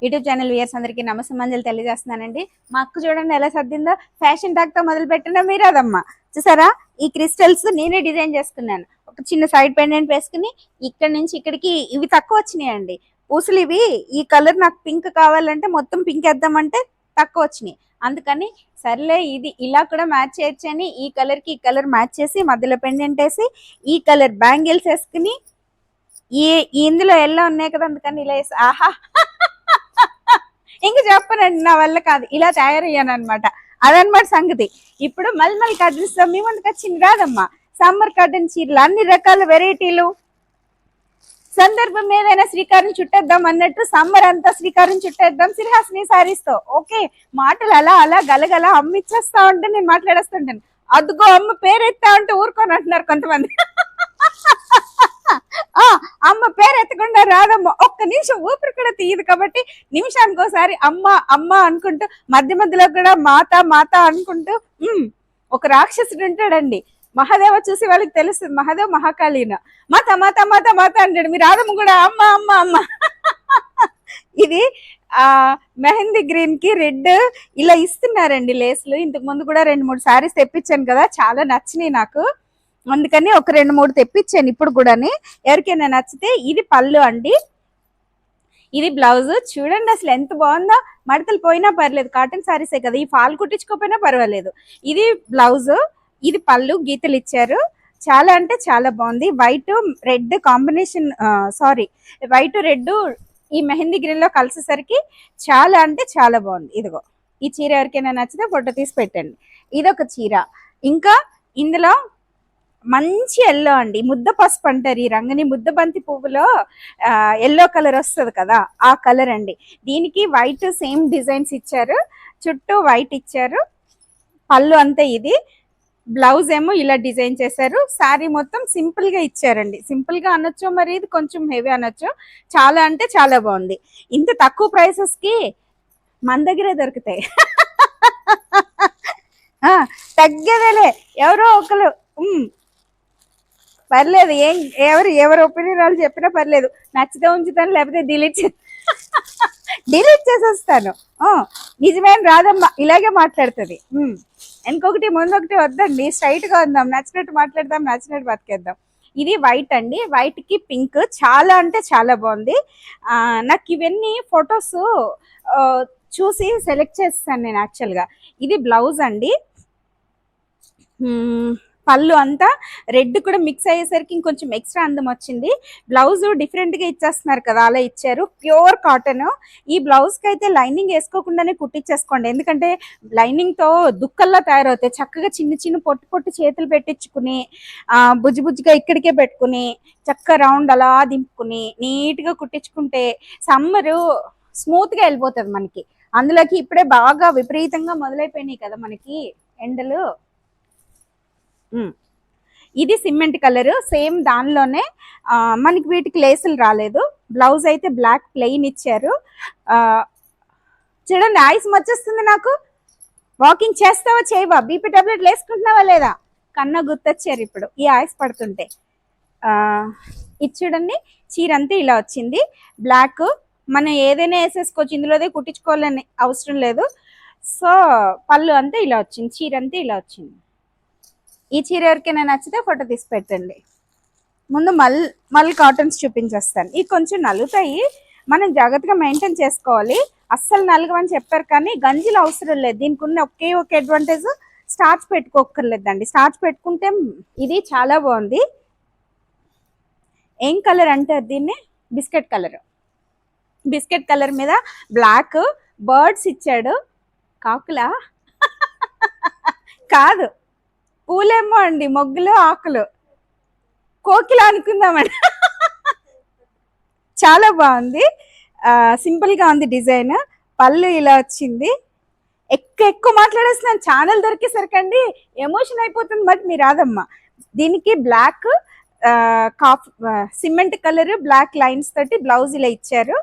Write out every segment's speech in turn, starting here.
YouTube channel viewers అందరికీ నమస్కారం తెలియజేస్తున్నానండి. మా అక్క చూడండి ఎలా సర్దిందో ఫ్యాషన్ టాక్తో మొదలు పెట్టిన మీరదమ్మా. చూసారా? ఈ క్రిస్టల్స్ నేనే డిజైన్ చేసుకున్నాను. ఒక చిన్న సైడ్ పెండెంట్ వేసుకుని ఇక్కడ నుంచి ఇక్కడికి ఇవి తక్కువ వచ్చినాయండి. పూసలు ఇవి ఈ కలర్ నాకు పింక్ కావాలంటే మొత్తం పింక్ వేద్దామంటే తక్కువ వచ్చినాయి. అందుకని సర్లే ఇది ఇలా కూడా మ్యాచ్ చేయొచ్చని ఈ కలర్కి ఈ కలర్ మ్యాచ్ చేసి మధ్యలో పెండెంట్ వేసి ఈ కలర్ బ్యాంగిల్స్ వేసుకుని ఈ ఈ ఇందులో ఎల్లో ఉన్నాయి కదా అందుకని ఇలా వేసి ఆహా! ఇంక చెప్పనండి నా వల్ల కాదు. ఇలా తయారయ్యాను అనమాట అదనమాట సంగతి. ఇప్పుడు మల్మల్ కర్టన్స్ మీ ముందుకు వచ్చింది రాదమ్మా సమ్మర్ కర్టన్ చీరలు అన్ని రకాల వెరైటీలు. సందర్భం ఏదైనా శ్రీకారం చుట్టేద్దాం అన్నట్టు సమ్మర్ అంతా శ్రీకారం చుట్టేద్దాం సిరిహాసిని సారీస్తో ఓకే మాటలు అలా అలా గలగల అమ్మిచ్చేస్తా ఉంటే నేను మాట్లాడేస్తుంటాను. అదిగో అమ్మ పేరెత్తా ఉంటే ఊరుకొని అంటున్నారు కొంతమంది. అమ్మ పేరు ఎత్తకుండా రాదమ్మ. ఒక్క నిమిషం ఊపిరి కూడా తీయదు కాబట్టి నిమిషానికి ఒకసారి అమ్మ అమ్మ అనుకుంటూ మధ్య మధ్యలో కూడా మాత మాత అనుకుంటూ ఒక రాక్షసుడు ఉంటాడండి. మహాదేవ చూసి వాళ్ళకి తెలుస్తుంది. మహాదేవ మహాకాళీన. మాత మాత మాత మాత అంటాడు. మీరు రాదమ్మ కూడా అమ్మ అమ్మ అమ్మ. ఇది ఆ మెహందీ గ్రీన్కి రెడ్ ఇలా ఇస్తున్నారండి లేస్లు. ఇంతకు ముందు కూడా రెండు మూడు సారీస్ తెప్పించాను కదా. చాలా నచ్చినాయి నాకు. అందుకని ఒక రెండు మూడు తెప్పించాను ఇప్పుడు కూడాని. ఎవరికైనా నచ్చితే ఇది పళ్ళు అండి. ఇది బ్లౌజ్. చూడండి అసలు ఎంత బాగుందో. మడతలు పోయినా పర్లేదు. కాటన్ సారీసే కదా. ఈ ఫాల్ కుట్టించుకోపోయినా పర్వాలేదు. ఇది బ్లౌజ్. ఇది పళ్ళు. గీతలు ఇచ్చారు. చాలా అంటే చాలా బాగుంది. White red combination sari. White red ఈ మెహందీ గ్రీన్లో కలిసేసరికి చాలా అంటే చాలా బాగుంది. ఇదిగో. ఈ చీర ఎవరికైనా నచ్చితే ఫోటో తీసి పెట్టండి. ఇదొక చీర. ఇంకా ఇందులో మంచి ఎల్లో అండి. ముద్ద పసుపు అంటారు. ఈ రంగుని ముద్ద బంతి పువ్వులో ఎల్లో కలర్ వస్తుంది కదా ఆ కలర్ అండి. దీనికి వైట్ సేమ్ డిజైన్స్ ఇచ్చారు. చుట్టూ వైట్ ఇచ్చారు. పళ్ళు అంతా ఇది. బ్లౌజ్ ఏమో ఇలా డిజైన్ చేశారు. శారీ మొత్తం సింపుల్గా ఇచ్చారండి. సింపుల్గా అనొచ్చు మరి ఇది కొంచెం హెవీ అనొచ్చు. చాలా అంటే చాలా బాగుంది. ఇంత తక్కువ ప్రైసెస్కి మన దగ్గరే దొరుకుతాయి. తగ్గదలే. ఎవరో ఒకరు పర్లేదు ఏం ఎవరు ఎవరు ఒపీనియన్ వాళ్ళు చెప్పినా పర్లేదు. నచ్చితే ఉంచుతాను లేకపోతే డిలీట్ డిలీట్ చేసేస్తాను. నిజమేం రాదమ్మా ఇలాగే మాట్లాడుతుంది. ఇంకొకటి ముందు ఒకటి వద్దండి. స్ట్రైట్గా ఉందాం నచ్చినట్టు మాట్లాడదాం నచ్చినట్టు బతికేద్దాం. ఇది వైట్ అండి. వైట్కి పింక్. చాలా అంటే చాలా బాగుంది. ఆ, నాకు ఇవన్నీ ఫొటోస్ చూసి సెలెక్ట్ చేస్తాను నేను యాక్చువల్గా. ఇది బ్లౌజ్ అండి. పళ్ళు అంతా రెడ్ కూడా మిక్స్ అయ్యేసరికి ఇంకొంచెం ఎక్స్ట్రా అందం వచ్చింది. బ్లౌజ్ డిఫరెంట్గా ఇచ్చేస్తున్నారు కదా అలా ఇచ్చారు. ప్యూర్ కాటన్ ఈ బ్లౌజ్కి అయితే లైనింగ్ వేసుకోకుండానే కుట్టించేసుకోండి ఎందుకంటే లైనింగ్తో దుక్కల్లా తయారవుతాయి. చక్కగా చిన్న చిన్న పొట్టు పొట్టు చేతులు పెట్టించుకుని ఆ బుజ్జి బుజ్జిగా ఇక్కడికే పెట్టుకుని చక్క రౌండ్ అలా దింపుకుని నీట్గా కుట్టించుకుంటే సమ్మర్ స్మూత్గా వెళ్ళిపోతుంది మనకి. అందులోకి ఇప్పుడే బాగా విపరీతంగా మొదలైపోయినాయి కదా మనకి ఎండలు. ఇది సిమెంట్ కలర్ సేమ్ దానిలోనే మనకి వీటికి లేసులు రాలేదు. బ్లౌజ్ అయితే బ్లాక్ ప్లెయిన్ ఇచ్చారు. చూడండి ఆయుస్ వచ్చేస్తుంది నాకు. వాకింగ్ చేస్తావా చేయవా? బీపీ టాబ్లెట్లు వేసుకుంటున్నావా లేదా? కన్నా గుర్తొచ్చారు ఇప్పుడు ఈ ఆయుస్ పడుతుంటే. ఇది చూడండి చీర అంతా ఇలా వచ్చింది. బ్లాక్ మనం ఏదైనా వేసేసుకోవచ్చు ఇందులోదే కుట్టించుకోవాలని అవసరం లేదు. సో పళ్ళు అంతా ఇలా వచ్చింది చీర అంతా ఇలా వచ్చింది. ఈ చీర ఎవరికైనా నచ్చితే ఫోటో తీసి పెట్టండి ముందు మల్ మల్ కాటన్స్ చూపించేస్తాను. ఇవి కొంచెం నలుగుతాయి మనం జాగ్రత్తగా మెయింటైన్ చేసుకోవాలి. అస్సలు నలగమని చెప్పారు కానీ గంజిలు అవసరం లేదు. దీనికి ఉన్న ఒకే ఒక అడ్వాంటేజ్ స్టార్చ్ పెట్టుకోకర్లేదండి స్టార్చ్ పెట్టుకుంటే ఇది చాలా బాగుంది. ఏం కలర్ అంటారు దీన్ని? బిస్కెట్ కలర్ బిస్కెట్ కలర్ మీద బ్లాక్ బర్డ్స్ ఇచ్చాడు. కాకులా? కాదు. పూలేమో అండి మొగ్గులు ఆకులు. కోకిల అనుకుందామండి చాలా బాగుంది. సింపుల్గా ఉంది డిజైన్. పళ్ళు ఇలా వచ్చింది. ఎక్కువ ఎక్కువ మాట్లాడేస్తున్నాను. ఛానల్ దొరికేసరికండి ఎమోషన్ అయిపోతుంది బట్ మీరు రాదమ్మా. దీనికి బ్లాక్ కాఫ్ సిమెంట్ కలర్ బ్లాక్ లైన్స్ తోటి బ్లౌజ్ ఇలా ఇచ్చారు.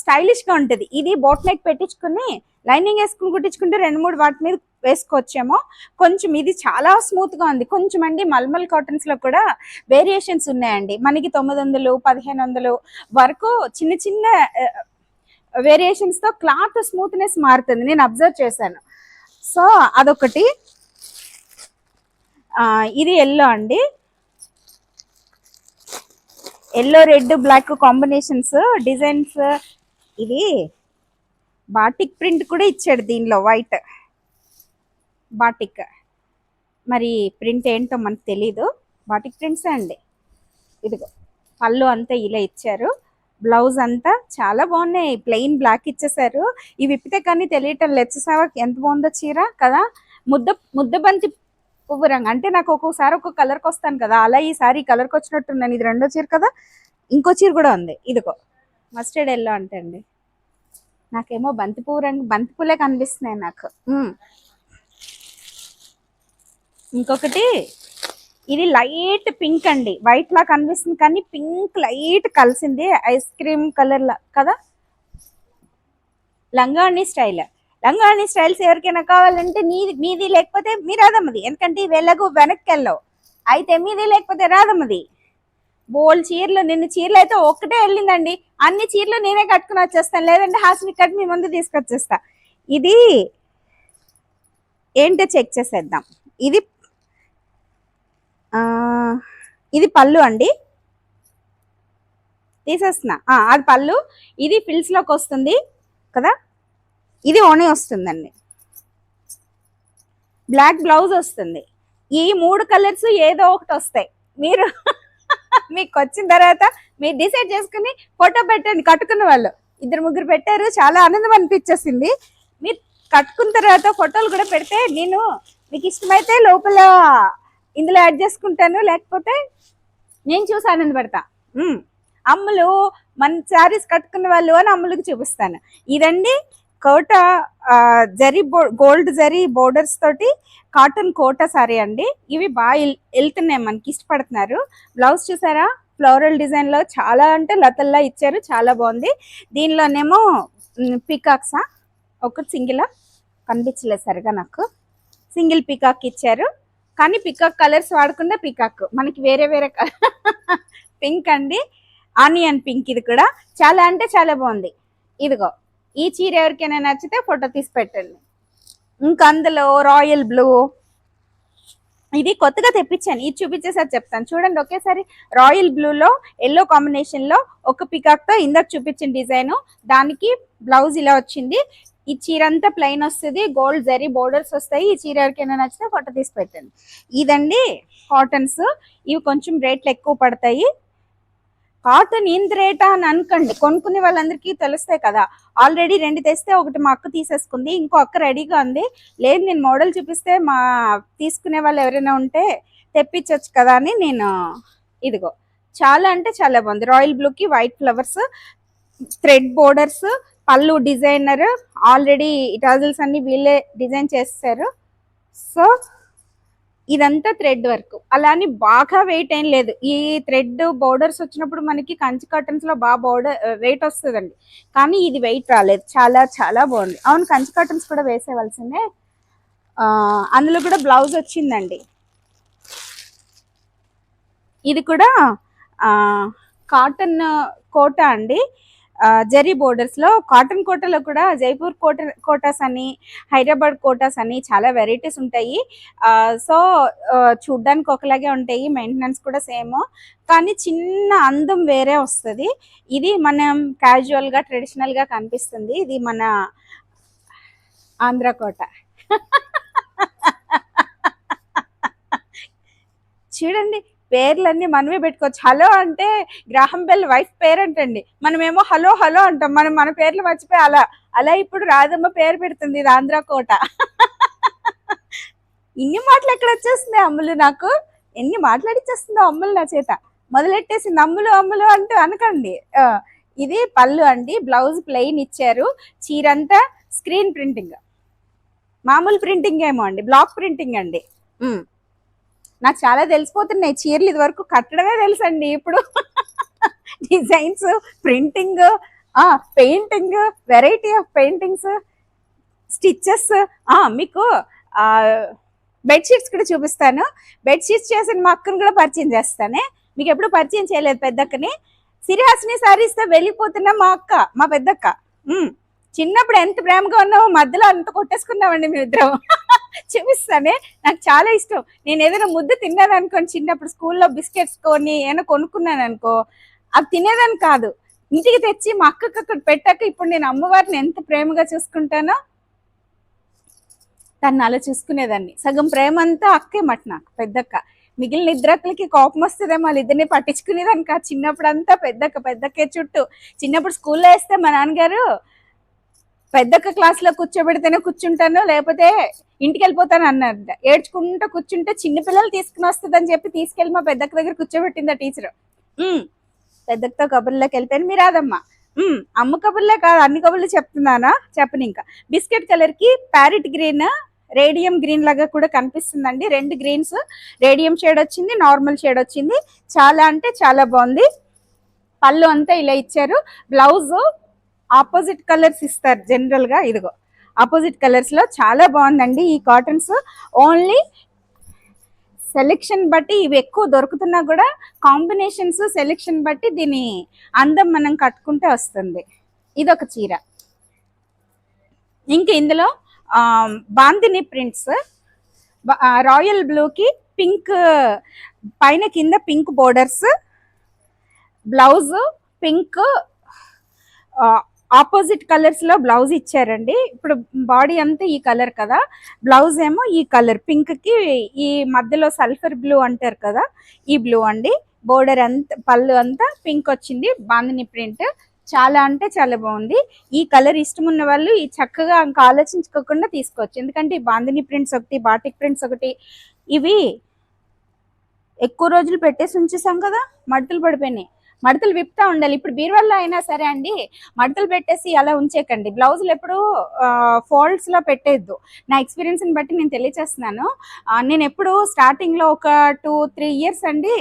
స్టైలిష్గా ఉంటుంది. ఇది బోట్ నెక్ పెట్టించుకుని లైనింగ్ వేసుకుని కుట్టించుకుంటే రెండు మూడు వాటి మీద వేసుకోవచ్చేమో. కొంచెం ఇది చాలా స్మూత్గా ఉంది. కొంచెం అండి మల్మల్ కాటన్స్లో కూడా వేరియేషన్స్ ఉన్నాయండి. మనకి తొమ్మిది వందలు పదిహేను వందలు వరకు చిన్న చిన్న వేరియేషన్స్తో క్లాత్ స్మూత్నెస్ మారుతుంది. నేను అబ్జర్వ్ చేశాను. సో అదొకటి. ఇది ఎల్లో అండి. Yellow red black combinations designs. ఇది బాటిక్ ప్రింట్ కూడా ఇచ్చాడు దీనిలో వైట్. బాటిక్. మరి ప్రింట్ ఏంటో మనకు తెలీదు. బాటిక్ ప్రింట్స్ అండి. ఇదిగో పళ్ళు అంతా ఇలా ఇచ్చారు. బ్లౌజ్ అంతా చాలా బాగున్నాయి. ప్లెయిన్ బ్లాక్ ఇచ్చేసారు. ఇవి విప్పితే కానీ తెలియటం లేదు. చూసావా? ఎంత బాగుందో చీర కదా. ముద్ద ముద్ద బంతి పువ్వు రంగు. అంటే నాకు ఒక్కొక్కసారి ఒక్కొక్క కలర్కి వస్తాను కదా. అలా ఈసారి ఈ కలర్కి వచ్చినట్టున్నాను. ఇది రెండో చీర కదా. ఇంకో చీర కూడా ఉంది. ఇదిగో మస్టర్డ్ ఎల్లో అంటే అండి నాకేమో బంతి పువ్వు రంగు బంతిపూలే కనిపిస్తున్నాయి నాకు. ఇంకొకటి ఇది లైట్ పింక్ అండి. వైట్ లా కనిపిస్తుంది కానీ పింక్ లైట్ కలిసింది ఐస్ క్రీమ్ కలర్ లా కదా? లంగాణి స్టైల్. లంగాణి స్టైల్స్ ఎవరికైనా కావాలంటే నీది మీది లేకపోతే మీ రాదమ్మది ఎందుకంటే ఇవి వెనక్కి వెళ్ళవు అయితే మీది లేకపోతే రాదమ్మది బోల్ చీరలు నిన్న చీరలు అయితే ఒక్కటే వెళ్ళిందండి. అన్ని చీరలు నేనే కట్టుకుని వచ్చేస్తాను. లేదంటే హాస్ని కట్ మీ ముందు తీసుకొచ్చేస్తా. ఇది ఏంటో చెక్ చేసేద్దాం. ఇది ఇది పళ్ళు అండి. తీసేస్తున్నా. ఆ, అది పళ్ళు. ఇది ఫిల్స్లోకి వస్తుంది కదా? ఇది ఓనీ వస్తుందండి. బ్లాక్ బ్లౌజ్ వస్తుంది. ఈ మూడు కలర్స్ ఏదో ఒకటి వస్తాయి. మీరు మీకు వచ్చిన తర్వాత మీరు డిసైడ్ చేసుకుని ఫోటో పెట్టండి కట్టుకున్న వాళ్ళు. ఇద్దరు ముగ్గురు పెట్టారు. చాలా ఆనందం అనిపించేసింది. మీరు కట్టుకున్న తర్వాత ఫోటోలు కూడా పెడితే నేను మీకు ఇష్టమైతే లోపల ఇందులో యాడ్ చేసుకుంటాను లేకపోతే నేను చూసి ఆనందపడతా. అమ్ములు మన శారీస్ కట్టుకున్న వాళ్ళు అని అమ్ములకు చూపిస్తాను. ఇదండి కోట జరీ బో గోల్డ్ జరీ బోర్డర్స్ తోటి కాటన్ కోట సారీ అండి. ఇవి బాగా వెళ్తున్నాయి మనకి ఇష్టపడుతున్నారు. బ్లౌజ్ చూసారా? ఫ్లోరల్ డిజైన్లో చాలా అంటే లతల్లా ఇచ్చారు చాలా బాగుంది. దీనిలోనేమో పికాక్సా ఒకటి సింగిల్ కనిపించలేదు సరిగా నాకు. సింగిల్ పికాక్ ఇచ్చారు. కానీ పికాక్ కలర్స్ వాడకుండా పికాక్ మనకి వేరే వేరే పింక్ అండి. ఆనియన్ పింక్ ఇది కూడా. చాలా అంటే చాలా బాగుంది. ఇదిగో ఈ చీర ఎవరికైనా నచ్చితే ఫోటో తీసి పెట్టండి. ఇంకా అందులో రాయల్ బ్లూ ఇది కొత్తగా తెప్పించాను. ఇది చూపించేసారి చెప్తాను. చూడండి ఒకేసారి రాయల్ బ్లూలో ఎల్లో కాంబినేషన్లో ఒక పికాక్తో ఇందాక చూపించిన డిజైన్ దానికి బ్లౌజ్ ఇలా వచ్చింది. ఈ చీర అంతా ప్లెయిన్ వస్తుంది గోల్డ్ జరీ బోర్డర్స్ వస్తాయి. ఈ చీర ఎవరికైనా నచ్చితే ఫోటో తీసి పెట్టండి. ఇదండి కాటన్స్ ఇవి కొంచెం రేట్లు ఎక్కువ పడతాయి. కాటన్ ఇంత రేటా అని అనుకోండి కొనుక్కునే వాళ్ళందరికీ తెలుస్తాయి కదా. ఆల్రెడీ రెండు తెస్తే ఒకటి మా అక్క తీసేసుకుంది ఇంకో అక్క రెడీగా ఉంది. లేదు నేను మోడల్ చూపిస్తే మా తీసుకునే వాళ్ళు ఎవరైనా ఉంటే తెప్పించవచ్చు కదా అని నేను ఇదిగో. చాలా అంటే చాలా బాగుంది. రాయల్ బ్లూకి వైట్ ఫ్లవర్స్ థ్రెడ్ బోర్డర్స్ పళ్ళు డిజైనర్. ఆల్రెడీ టజల్స్ అన్ని వీళ్ళే డిజైన్ చేస్తారు. సో ఇదంతా థ్రెడ్ వర్క్. అలానే బాగా వెయిట్ ఏం లేదు. ఈ థ్రెడ్ బోర్డర్స్ వచ్చినప్పుడు మనకి కంచి కాటన్స్లో బాగా బోర్డర్ వెయిట్ వస్తుందండి. కానీ ఇది వెయిట్ రాలేదు. చాలా చాలా బాగుంది. అవును కంచి కర్టన్స్ కూడా వేసేవలసిందే అందులో కూడా బ్లౌజ్ వచ్చిందండి. ఇది కూడా కాటన్ కోట అండి. జరీ బోర్డర్స్లో కాటన్ కోటలో కూడా జైపూర్ కోట కోటాస్ అని హైదరాబాద్ కోటాస్ అని చాలా వెరైటీస్ ఉంటాయి. సో చూడ్డానికి ఒకలాగే ఉంటాయి మెయింటెనెన్స్ కూడా సేమ్ కానీ చిన్న అందం వేరే వస్తుంది. ఇది మనం క్యాజువల్గా ట్రెడిషనల్గా కనిపిస్తుంది. ఇది మన ఆంధ్ర కోట. చూడండి పేర్లన్నీ మనమే పెట్టుకోవచ్చు. హలో అంటే గ్రాహం బెల్ వైఫ్ పేరెంట్ అండి మనమేమో హలో హలో అంటాం. మనం మన పేర్లు మర్చిపోయి అలా అలా ఇప్పుడు రాధమ్మ పేరు పెడుతుంది ఇది ఆంధ్ర కోట. ఇన్ని మాటలు ఎక్కడ వచ్చేస్తుంది అమ్ములు నాకు? ఎన్ని మాట్లాడిచ్చేస్తుందో అమ్ములు నా చేత? మొదలెట్టేసింది అమ్ములు అమ్ములు అంటూ అనకండి. ఇది పళ్ళు అండి. బ్లౌజ్ ప్లెయిన్ ఇచ్చారు. చీరంతా స్క్రీన్ ప్రింటింగ్. మామూలు ప్రింటింగ్ ఏమో అండి. బ్లాక్ ప్రింటింగ్ అండి. నాకు చాలా తెలిసిపోతున్నాయి. చీరలు ఇది వరకు కట్టడమే తెలుసండి ఇప్పుడు. Designs printing painting variety of paintings stitches. మీకు బెడ్షీట్స్ కూడా చూపిస్తాను. బెడ్షీట్స్ చేసిన మా అక్కను కూడా పరిచయం చేస్తానే. మీకు ఎప్పుడు పరిచయం చేయలేదు పెద్దక్కని. సిరిహాసిని సారీస్తో వెళ్ళిపోతున్న మా అక్క మా పెద్దక్క. చిన్నప్పుడు ఎంత ప్రేమగా ఉన్నామో మధ్యలో అంత కొట్టేసుకున్నామండి మేమిద్దరం. చూపిస్తానే. నాకు చాలా ఇష్టం. నేను ఏదైనా ముద్ద తిన్నాను చిన్నప్పుడు స్కూల్లో బిస్కెట్స్ కొని ఏమైనా కొనుక్కున్నాను అనుకో అవి తినేదాన్ని కాదు. ఇంటికి తెచ్చి మా అక్కకి అక్కడ పెట్టాక ఇప్పుడు నేను అమ్మవారిని ఎంత ప్రేమగా చూసుకుంటానో తను అలా చూసుకునేదాన్ని. సగం ప్రేమ అంతా అక్కే మట్ నాకు పెద్దక్క. మిగిలిన ఇద్దరక్కలకి కోపం వస్తుందేమో వాళ్ళ ఇద్దరిని పట్టించుకునేదాన్ని కాదు. చిన్నప్పుడు అంతా పెద్దక్క పెద్దక్కే చుట్టూ. చిన్నప్పుడు స్కూల్లో వేస్తే మా నాన్నగారు పెద్దక్క క్లాస్లో కూర్చోబెడితేనే కూర్చుంటాను లేకపోతే ఇంటికి వెళ్ళిపోతాను అన్నారంట ఏడ్చుకుంటూ కూర్చుంటే చిన్న పిల్లలు తీసుకుని వస్తుందని చెప్పి తీసుకెళ్ళి మా పెద్దక్క దగ్గర కూర్చోబెట్టింది ఆ టీచర్ పెద్దక్కతో కబుర్లోకి వెళ్ళిపోయాను మీరు రాదమ్మా. అమ్మ కబుర్లే కాదు అన్ని కబుర్లు చెప్తున్నానా? చెప్పను ఇంకా. బిస్కెట్ కలర్కి ప్యారెట్ గ్రీన్ రేడియం గ్రీన్ లాగా కూడా కనిపిస్తుందండి. రెండు గ్రీన్స్ రేడియం షేడ్ వచ్చింది నార్మల్ షేడ్ వచ్చింది. చాలా అంటే చాలా బాగుంది. పళ్ళు అంతా ఇలా ఇచ్చారు. బ్లౌజ్ ఆపోజిట్ కలర్స్ ఇస్తారు జనరల్గా ఇదిగో. ఆపోజిట్ కలర్స్లో చాలా బాగుందండి ఈ కాటన్స్. ఓన్లీ సెలెక్షన్ బట్టి ఇవి ఎక్కువ దొరుకుతున్నా కూడా కాంబినేషన్స్ సెలెక్షన్ బట్టి దీని అందం మనం కట్టుకుంటే వస్తుంది. ఇదొక చీర. ఇంక ఇందులో బాందిని ప్రింట్స్ రాయల్ బ్లూకి పింక్ పైన కింద pink borders blouse pink opposite కలర్స్లో బ్లౌజ్ ఇచ్చారండి. ఇప్పుడు బాడీ అంతా ఈ కలర్ కదా. బ్లౌజ్ ఏమో ఈ కలర్. పింక్కి ఈ మధ్యలో సల్ఫర్ బ్లూ అంటారు కదా. ఈ బ్లూ అండి. బోర్డర్ అంతా పళ్ళు అంతా పింక్ వచ్చింది. బాందిని ప్రింట్. చాలా అంటే చాలా బాగుంది. ఈ కలర్ ఇష్టం ఉన్న వాళ్ళు ఈ చక్కగా ఇంకా ఆలోచించుకోకుండా తీసుకోవచ్చు. ఎందుకంటే ఈ బాందిని ప్రింట్స్ ఒకటి బాటిక్ ప్రింట్స్ ఒకటి ఇవి ఎక్కువ రోజులు పెట్టేసి ఉంచేసాం కదా. మడతలు పడిపోయినాయి. మడతలు విప్పుతా ఉండాలి. ఇప్పుడు బీరువాల్లో అయినా సరే అండి మడతలు పెట్టేసి అలా ఉంచేకండి బ్లౌజులు ఎప్పుడు ఫోల్డ్స్లో పెట్టేద్దు నా ఎక్స్పీరియన్స్ని బట్టి నేను తెలియచేస్తున్నాను. నేను ఎప్పుడు స్టార్టింగ్లో ఒక టూ త్రీ ఇయర్స్ అండి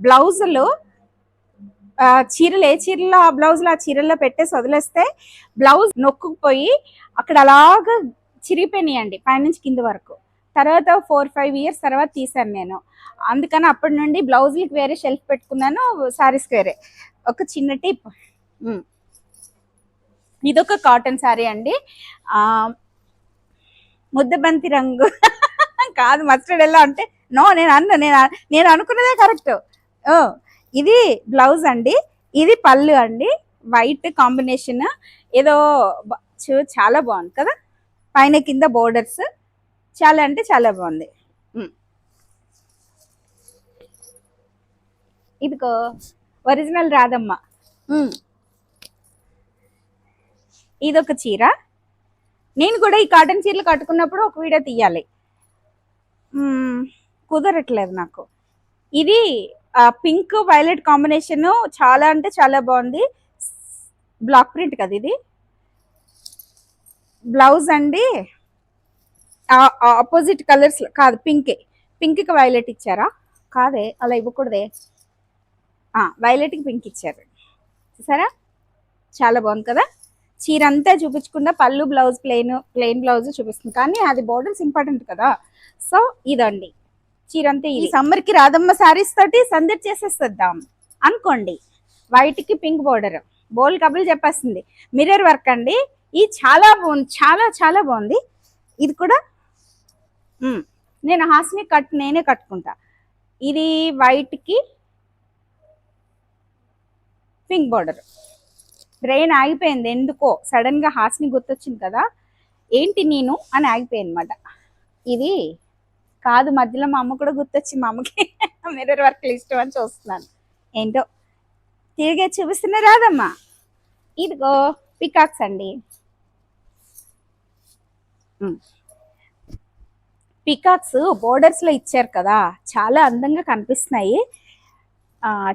బ్లౌజులు చీరలు ఏ చీరలో ఆ బ్లౌజులు ఆ చీరల్లో పెట్టేసి వదిలేస్తే బ్లౌజ్ నొక్కుపోయి అక్కడ అలాగా చిరిగిపోయినాయండి పైనుంచి కింద వరకు. తర్వాత ఫోర్ ఫైవ్ ఇయర్స్ తర్వాత తీసాను నేను. అందుకని అప్పటి నుండి బ్లౌజులకి వేరే షెల్ఫ్ పెట్టుకున్నాను శారీస్కి వేరే. ఒక చిన్న టిప్ ఇది ఇదొక కాటన్ శారీ అండి. ముద్దబంతి రంగు. కాదు మస్టర్డ్ ఎలా అంటే నో నేను అన్న నేను నేను అనుకున్నదే కరెక్ట్ ఇది బ్లౌజ్ అండి. ఇది పళ్ళు అండి. వైట్ కాంబినేషన్ ఏదో చూ- చాలా బాగుంది కదా? పైన కింద బోర్డర్స్ చాలా అంటే చాలా బాగుంది. ఇదిగో ఒరిజినల్ రాదమ్మ. ఇదొక చీర. నేను కూడా ఈ కాటన్ చీరలు కట్టుకున్నప్పుడు ఒక వీడియో తీయాలి. కుదరట్లేదు నాకు. ఇది పింక్ వైలెట్ కాంబినేషన్ చాలా అంటే చాలా బాగుంది. బ్లాక్ ప్రింట్ కదా ఇది. బ్లౌజ్ అండి. ఆపోజిట్ కలర్స్ కాదు పింకే పింక్కి వైలెట్ ఇచ్చారా? కాదే అలా ఇవ్వకూడదే. వైలెట్కి పింక్ ఇచ్చారు. చూసారా? చాలా బాగుంది కదా? చీర అంతా చూపించకుండా పళ్ళు బ్లౌజ్ ప్లెయిన్ ప్లెయిన్ బ్లౌజ్ చూపిస్తుంది. కానీ అది బోర్డర్స్ ఇంపార్టెంట్ కదా? సో ఇదండి. చీర అంతా ఈ సమ్మర్కి రాధమ్మ శారీస్ తోటి సందడి చేసేస్తాం అనుకోండి. వైట్కి పింక్ బోర్డర్ బోల్ కబుల్ చెప్పేస్తుంది. మిర్రర్ వర్క్ అండి. ఇది చాలా బాగుంది చాలా చాలా బాగుంది. ఇది కూడా నేను హాస్ని కట్ నేనే కట్టుకుంటా. ఇది వైట్కి పింక్ బార్డర్ బ్రెయిన్ ఆగిపోయింది ఎందుకో. సడన్గా హాస్ని గుర్తొచ్చింది కదా. ఏంటి నేను అని ఆగిపోయింది అనమాట ఇది కాదు మధ్యలో మా అమ్మ కూడా గుర్తొచ్చి మా అమ్మకి మిర్రర్ వర్క్ ఇష్టం అని చూస్తున్నాను. ఏంటో? తిరిగే చూపిస్తున్నా రాదమ్మా. ఇదిగో పికాక్స్ అండి. పికాక్స్ బోర్డర్స్లో ఇచ్చారు కదా చాలా అందంగా కనిపిస్తున్నాయి.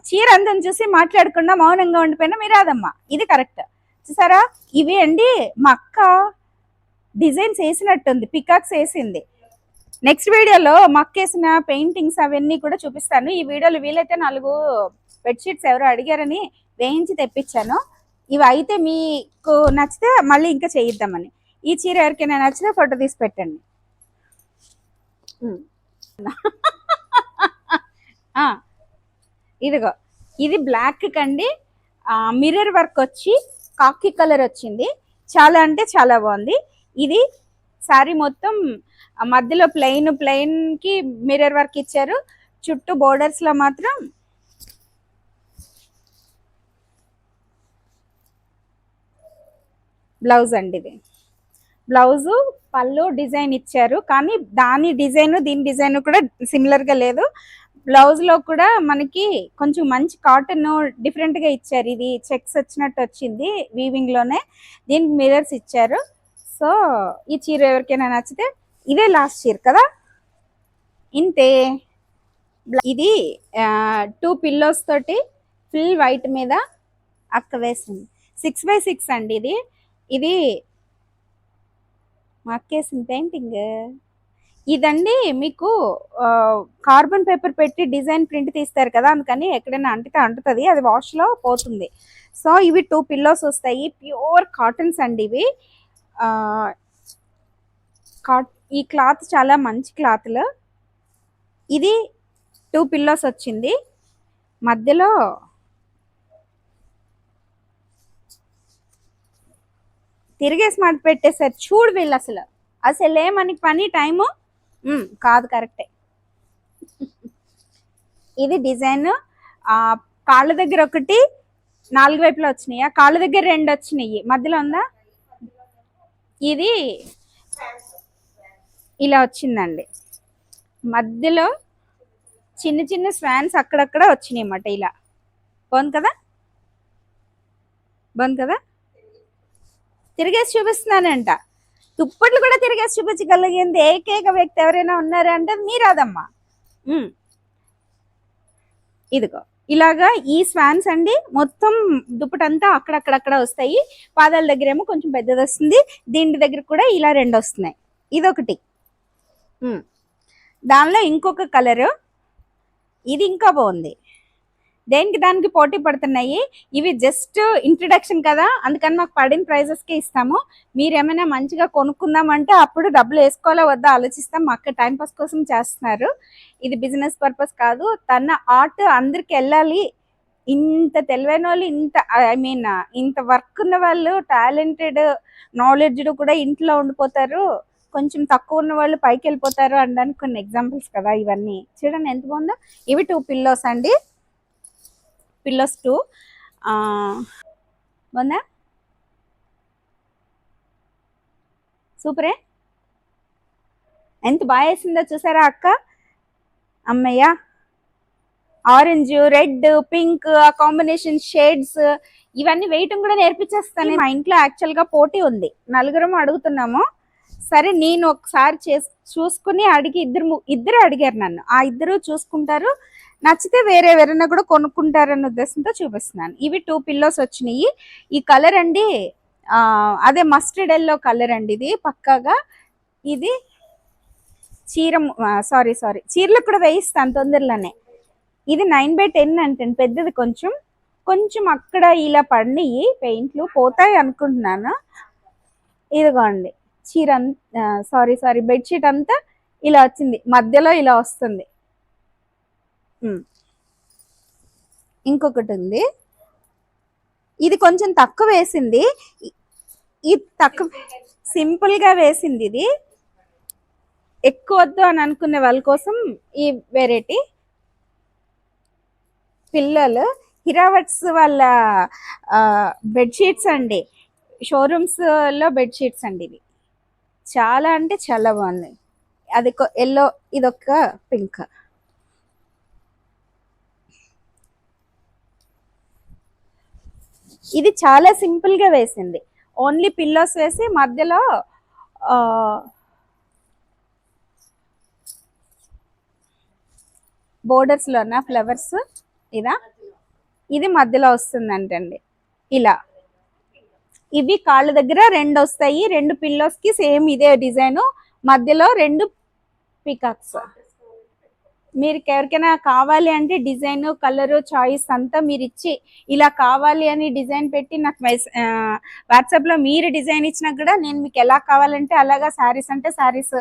చీర అందం చూసి మాట్లాడకుండా మౌనంగా ఉండిపోయినా మీరు రాదమ్మా ఇది కరెక్ట్ చూసారా? ఇవి అండి మా అక్క డిజైన్స్ వేసినట్టుంది పికాక్స్ వేసింది. నెక్స్ట్ వీడియోలో మక్కేసిన వేసిన పెయింటింగ్స్ అవన్నీ కూడా చూపిస్తాను. ఈ వీడియోలో వీలైతే నాలుగు బెడ్షీట్స్ ఎవరో అడిగారని వేయించి తెప్పించాను. ఇవి అయితే మీకు నచ్చితే మళ్ళీ ఇంకా చేయిద్దామని. ఈ చీర ఎవరికైనా నచ్చితే ఫోటో తీసి పెట్టండి. ఇదిగో ఇది బ్లాక్ కండి. మిర్రర్ వర్క్ వచ్చి కాకి కలర్ వచ్చింది. చాలా అంటే చాలా బాగుంది. ఇది శారీ మొత్తం మధ్యలో ప్లెయిన్ ప్లెయిన్కి మిర్రర్ వర్క్ ఇచ్చారు. చుట్టూ బోర్డర్స్లో మాత్రం బ్లౌజ్ అండి ఇది. బ్లౌజు పళ్ళు డిజైన్ ఇచ్చారు. కానీ దాని డిజైన్ దీని డిజైన్ కూడా సిమిలర్గా లేదు. బ్లౌజ్లో కూడా మనకి కొంచెం మంచి కాటన్ డిఫరెంట్గా ఇచ్చారు. ఇది చెక్స్ వచ్చినట్టు వచ్చింది వీవింగ్లోనే. దీనికి మిరర్స్ ఇచ్చారు. సో ఈ చీర ఎవరికైనా నచ్చితే ఇదే లాస్ట్ చీర కదా? ఇంతే. ఇది టూ పిల్లోస్ తోటి ఫుల్ వైట్ మీద అక్క వేసింది. సిక్స్ బై సిక్స్ అండి ఇది. ఇది మా పెయింటింగ్. ఇదండి మీకు కార్బన్ పేపర్ పెట్టి డిజైన్ ప్రింట్ తీస్తారు కదా అందుకని ఎక్కడైనా అంటితే అంటుతుంది అది వాష్లో పోతుంది. సో ఇవి టూ పిల్లోస్ వస్తాయి ప్యూర్ కాటన్స్ అండి ఇవి. కాట్ ఈ క్లాత్ చాలా మంచి క్లాత్లు. ఇది టూ పిల్లోస్ వచ్చింది. మధ్యలో తిరిగేసి మాట పెట్టేశారు. చూడు వీళ్ళు అసలు. అసలు ఏమని పని టైము? కాదు కరెక్టే. ఇది డిజైన్. ఆ కాళ్ళ దగ్గర ఒకటి నాలుగు వైపులా వచ్చినాయి? ఆ కాళ్ళ దగ్గర రెండు వచ్చినాయి. మధ్యలో ఉందా? ఇది ఇలా వచ్చిందండి. మధ్యలో చిన్న చిన్న స్వాన్స్ అక్కడక్కడ వచ్చినాయి అన్నమాట ఇలా. బాగుంది కదా? బాగుంది కదా? తిరిగేసి చూపిస్తున్నానంట. దుప్పట్లు కూడా తిరిగేసి చూపించగలిగింది ఏకైక వ్యక్తి ఎవరైనా ఉన్నారంటే అది మీరాదమ్మా. ఇదిగో ఇలాగా ఈ స్వాన్స్ అండి మొత్తం దుప్పటంతా అక్కడక్కడక్కడ వస్తాయి. పాదాల దగ్గర ఏమో కొంచెం పెద్దది వస్తుంది దీని దగ్గర కూడా ఇలా రెండు వస్తున్నాయి ఇదొకటి. దానిలో ఇంకొక కలరు. ఇది ఇంకా బాగుంది. దేనికి దానికి పోటీ పడుతున్నాయి? ఇవి జస్ట్ ఇంట్రడక్షన్ కదా. అందుకని మాకు పడిన ప్రైజెస్కే ఇస్తాము. మీరు ఏమైనా మంచిగా కొనుక్కుందామంటే అప్పుడు డబ్బులు వేసుకోవాలో వద్దా ఆలోచిస్తాం. మా అక్క టైం పాస్ కోసం చేస్తున్నారు. ఇది బిజినెస్ పర్పస్ కాదు. తన ఆర్ట్ అందరికి వెళ్ళాలి. ఇంత తెలివైన వాళ్ళు ఇంత ఐ మీన్ ఇంత వర్క్ ఉన్న వాళ్ళు టాలెంటెడ్ నాలెడ్జ్డ్ కూడా ఇంట్లో ఉండిపోతారు. కొంచెం తక్కువ ఉన్న వాళ్ళు పైకి వెళ్ళిపోతారు అనడానికి కొన్ని ఎగ్జాంపుల్స్ కదా ఇవన్నీ. చూడండి ఎంత బాగుందో. ఇవి టూ పిల్లోస్ అండి. Pillows two. బాగుందా సూపరే? ఎంత బాగా వేసిందో చూసారా అక్క? అమ్మయ్య. ఆరెంజ్ రెడ్ పింక్ ఆ కాంబినేషన్ షేడ్స్ ఇవన్నీ వేయటం కూడా నేర్పించేస్తాను. మా ఇంట్లో యాక్చువల్గా పోటీ ఉంది. నలుగురం అడుగుతున్నాము. సరే నేను ఒకసారి చేసి చూసుకుని అడిగి ఇద్దరు ఇద్దరు అడిగారు నన్ను. ఆ ఇద్దరు చూసుకుంటారు. నచ్చితే వేరే ఎవరైనా కూడా కొనుక్కుంటారన్న ఉద్దేశంతో చూపిస్తున్నాను. ఇవి టూ పిల్లోస్ వచ్చినాయి. ఈ కలర్ అండి అదే మస్టర్డ్ ఎల్లో కలర్ అండి ఇది. పక్కాగా ఇది చీర సారీ సారీ చీరలకు కూడా వేయిస్తాను తొందరలోనే. ఇది నైన్ బై టెన్ అంటే పెద్దది కొంచెం. కొంచెం అక్కడ ఇలా పడినాయి పెయింట్లు పోతాయి అనుకుంటున్నాను. ఇదిగోండి చీర సారీ సారీ బెడ్షీట్ అంతా ఇలా వచ్చింది. మధ్యలో ఇలా వస్తుంది. ఇంకొకటి ఉంది ఇది కొంచెం తక్కువ వేసింది. ఇది తక్కువ సింపుల్గా వేసింది ఇది. ఎక్కువ వద్దు అని అనుకునే వాళ్ళ కోసం ఈ వెరైటీ పిల్లలు హిరావట్స్ వాళ్ళ బెడ్షీట్స్ అండి. షోరూమ్స్లో బెడ్షీట్స్ అండి ఇవి. చాలా అంటే చాలా బాగున్నాయి. అది ఎల్లో ఇదొక పింక్ ఇది చాలా సింపుల్గా వేసింది. ఓన్లీ పిల్లోస్ వేసి మధ్యలో బోర్డర్స్లో బోర్డర్స్ ఫ్లవర్స్ ఇదా ఇది మధ్యలో వస్తుందంటండి. ఇలా. ఇవి కాళ్ళ దగ్గర రెండు వస్తాయి. రెండు పిల్లోస్కి సేమ్ ఇదే డిజైన్. మధ్యలో రెండు పికాక్స్ మీరు ఎవరికైనా కావాలి అంటే డిజైన్ కలర్ చాయిస్ అంతా మీరు ఇచ్చి ఇలా కావాలి అని డిజైన్ పెట్టి నాకు వాట్సాప్లో మీరు డిజైన్ ఇచ్చినా కూడా నేను మీకు ఎలా కావాలంటే అలాగా శారీస్ అంటే శారీస్